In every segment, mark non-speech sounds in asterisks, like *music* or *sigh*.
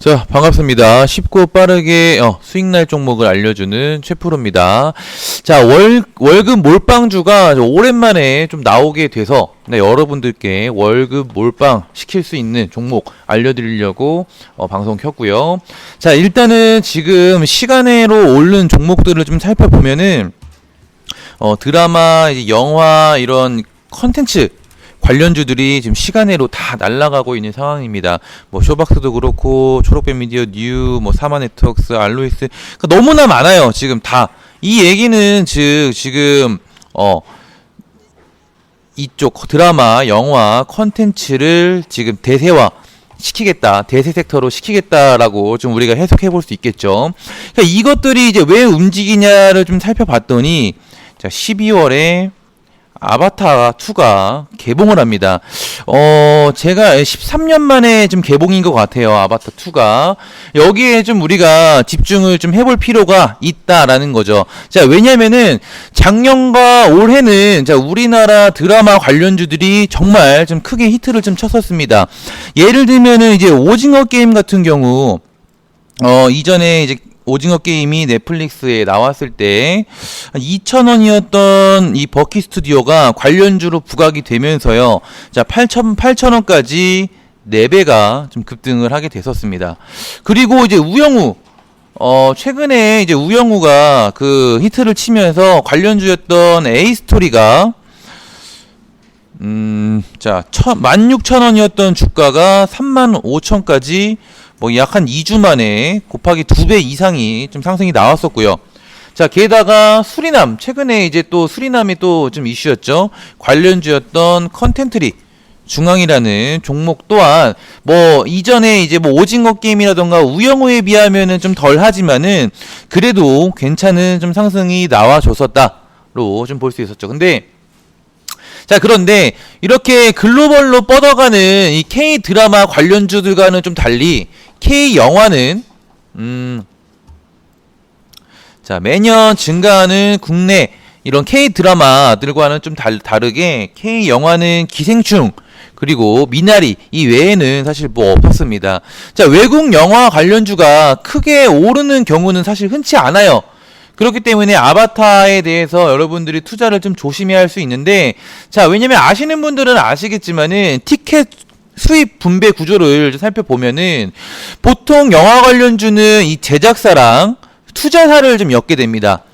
자, 반갑습니다. 쉽고 빠르게 어, 수익날 종목을 알려주는 최프로입니다. 자, 월, 월급 몰빵주가 좀 오랜만에 좀 나오게 돼서 네, 여러분들께 월급 몰빵 시킬 수 있는 종목 알려드리려고 어, 방송 켰고요. 자, 일단은 지금 시간으로 오른 종목들을 좀 살펴보면은 어, 드라마, 영화 이런 컨텐츠 관련주들이 지금 시간으로 다 날아가고 있는 상황입니다. 뭐 쇼박스도 그렇고 초록빛 미디어 뉴, 뭐 사마 네트워크스, 알로이스 그러니까 너무나 많아요. 지금 다 이 얘기는 즉 지금 어 이쪽 드라마, 영화 컨텐츠를 지금 대세화 시키겠다. 대세 섹터로 시키겠다라고 좀 우리가 해석해 볼 수 있겠죠. 그러니까 이것들이 이제 왜 움직이냐를 좀 살펴봤더니 자, 12월에 아바타 2가 개봉을 합니다. 어, 제가 13년 만에 좀 개봉인 것 같아요. 아바타 2가. 여기에 좀 우리가 집중을 좀 해볼 필요가 있다라는 거죠. 자, 왜냐면은 작년과 올해는 자, 우리나라 드라마 관련주들이 정말 좀 크게 히트를 좀 쳤었습니다. 예를 들면은 이제 오징어 게임 같은 경우 어, 이전에 이제 오징어 게임이 넷플릭스에 나왔을 때 2,000원이었던 이 버키 스튜디오가 관련주로 부각이 되면서요. 자, 8,000 8,000원까지 4배가 좀 급등을 하게 됐었습니다. 그리고 이제 우영우 어, 최근에 이제 우영우가 그 히트를 치면서 관련주였던 A 스토리가 음, 자, 16,000원이었던 주가가 35,000까지 뭐 약 한 2주 만에 곱하기 2배 이상이 좀 상승이 나왔었고요. 자, 게다가 수리남, 최근에 이제 또 수리남이 또 좀 이슈였죠. 관련주였던 컨텐트리 중앙이라는 종목 또한 뭐 이전에 이제 뭐 오징어 게임이라던가 우영우에 비하면은 좀 덜 하지만은 그래도 괜찮은 좀 상승이 나와 줬었다로 좀 볼 수 있었죠. 근데 자, 그런데 이렇게 글로벌로 뻗어가는 이 K 드라마 관련주들과는 좀 달리 K 영화는 음 자, 매년 증가하는 국내 이런 K 드라마들과는 좀 달, 다르게 K 영화는 기생충 그리고 미나리 이 외에는 사실 뭐 없었습니다. 자, 외국 영화 관련주가 크게 오르는 경우는 사실 흔치 않아요. 그렇기 때문에 아바타에 대해서 여러분들이 투자를 좀 조심해야 할 수 있는데 자 왜냐면 아시는 분들은 아시겠지만은 티켓 수입 분배 구조를 살펴보면은 보통 영화 관련주는 이 제작사랑 투자사를 좀 엮게 됩니다.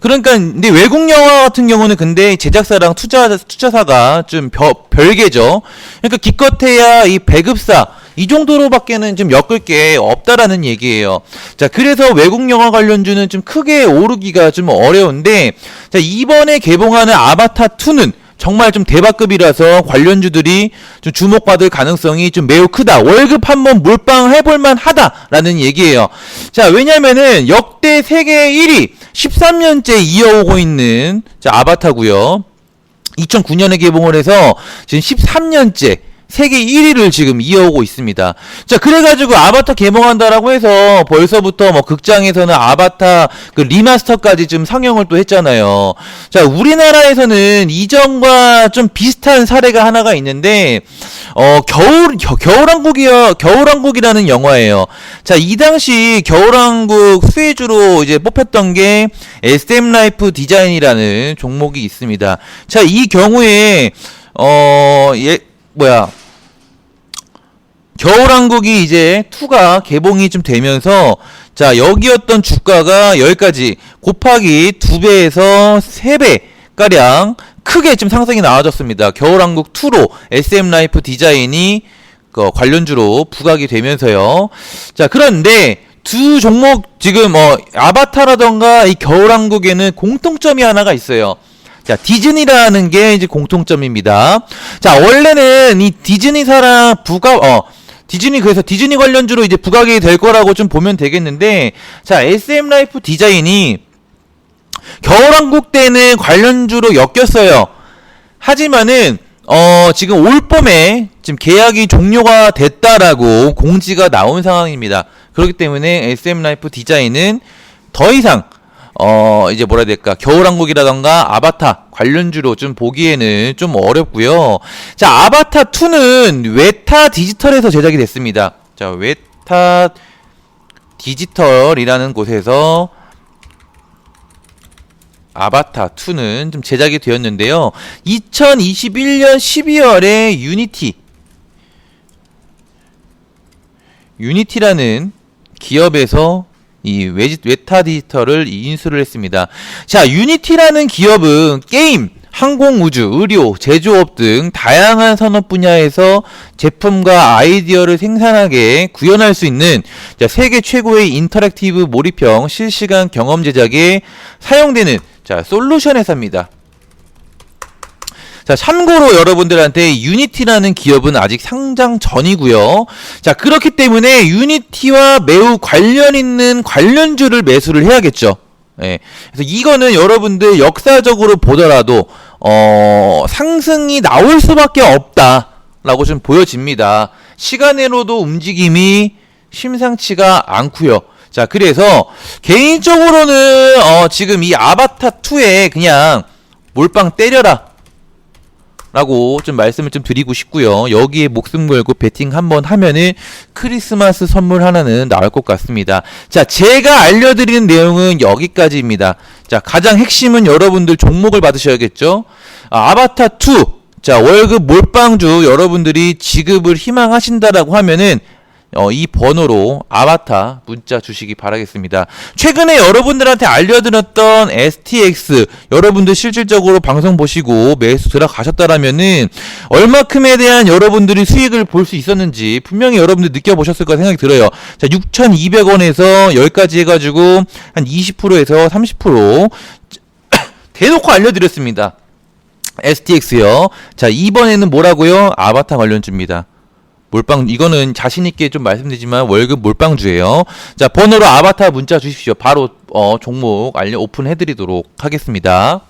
그러니까 근데 외국 영화 같은 경우는 근데 제작사랑 투자 투자사가 좀 별, 별개죠. 그러니까 기껏해야 이 배급사 이 정도로밖에는 좀 엮을 게 없다라는 얘기예요. 자, 그래서 외국 영화 관련주는 좀 크게 오르기가 좀 어려운데 자, 이번에 개봉하는 아바타 2는 정말 좀 대박급이라서 관련주들이 좀 주목받을 가능성이 좀 매우 크다. 월급 한번 몰빵 해볼만 하다라는 얘기예요. 자, 왜냐면은 역대 세계 1위 13년째 이어오고 있는 자, 아바타고요. 2009년에 개봉을 해서 지금 13년째 세계 1위를 지금 이어오고 있습니다. 자, 그래가지고 아바타 개봉한다라고 해서 벌써부터 뭐 극장에서는 아바타 그 리마스터까지 좀 상영을 또 했잖아요. 자, 우리나라에서는 이전과 좀 비슷한 사례가 하나가 있는데, 어, 겨울, 겨, 겨울왕국이요, 겨울왕국이라는 영화예요. 자, 이 당시 겨울왕국 수혜주로 이제 뽑혔던 게 SM 라이프 디자인이라는 종목이 있습니다. 자, 이 경우에, 어, 예, 뭐야, 겨울왕국이 이제 2가 개봉이 좀 되면서 자 여기였던 주가가 여기까지 곱하기 2배에서 3배 가량 크게 좀 상승이 나와졌습니다. 겨울왕국 2로 SM 라이프 디자인이 그 관련주로 부각이 되면서요. 자 그런데 두 종목 지금 어 아바타라던가 이 겨울왕국에는 공통점이 하나가 있어요. 자, 디즈니라는 게 이제 공통점입니다. 자, 원래는 이 디즈니사랑 부가, 어, 디즈니, 그래서 디즈니 관련주로 이제 부각이 될 거라고 좀 보면 되겠는데, 자, SM 라이프 디자인이 겨울왕국 때는 관련주로 엮였어요. 하지만은, 어, 지금 올 봄에 지금 계약이 종료가 됐다라고 공지가 나온 상황입니다. 그렇기 때문에 SM 라이프 디자인은 더 이상 어, 이제 뭐라 해야 될까, 겨울왕국이라던가 아바타 관련주로 좀 보기에는 좀 어렵고요 자, 아바타 2는 웨타 디지털에서 제작이 됐습니다. 자, 웨타 디지털이라는 곳에서 아바타 2는 좀 제작이 되었는데요. 2021년 12월에 유니티 유니티라는 기업에서 이 외타 디지털을 인수를 했습니다. 자, 유니티라는 기업은 게임, 항공 우주, 의료, 제조업 등 다양한 산업 분야에서 제품과 아이디어를 생산하게 구현할 수 있는 자, 세계 최고의 인터랙티브 몰입형 실시간 경험 제작에 사용되는 자, 솔루션 회사입니다. 자, 참고로 여러분들한테 유니티라는 기업은 아직 상장 전이고요. 자, 그렇기 때문에 유니티와 매우 관련 있는 관련주를 매수를 해야겠죠. 예. 그래서 이거는 여러분들 역사적으로 보더라도 어, 상승이 나올 수밖에 없다라고 좀 보여집니다. 시간으로도 움직임이 심상치가 않고요. 자, 그래서 개인적으로는 어, 지금 이 아바타 2에 그냥 몰빵 때려라. 라고 좀 말씀을 좀 드리고 싶고요. 여기에 목숨 걸고 베팅 한번 하면은 크리스마스 선물 하나는 나올 것 같습니다. 자, 제가 알려드리는 내용은 여기까지입니다. 자, 가장 핵심은 여러분들 종목을 받으셔야겠죠. 아, 아바타 2. 자, 월급 몰빵주 여러분들이 지급을 희망하신다라고 하면은 어, 이 번호로 아바타 문자 주시기 바라겠습니다. 최근에 여러분들한테 알려드렸던 STX 여러분들 실질적으로 방송 보시고 매수 들어가셨다라면은 얼마큼에 대한 여러분들이 수익을 볼 수 있었는지 분명히 여러분들 느껴보셨을 거라 생각이 들어요. 자, 6,200원에서 여기까지 해가지고 한 20%에서 30% *coughs* 대놓고 알려드렸습니다. STX요. 자, 이번에는 뭐라고요? 아바타 관련주입니다. 몰빵 이거는 자신 있게 좀 말씀드리지만 월급 몰빵주예요. 자 번호로 아바타 문자 주십시오. 바로 어, 종목 알려 오픈해드리도록 하겠습니다.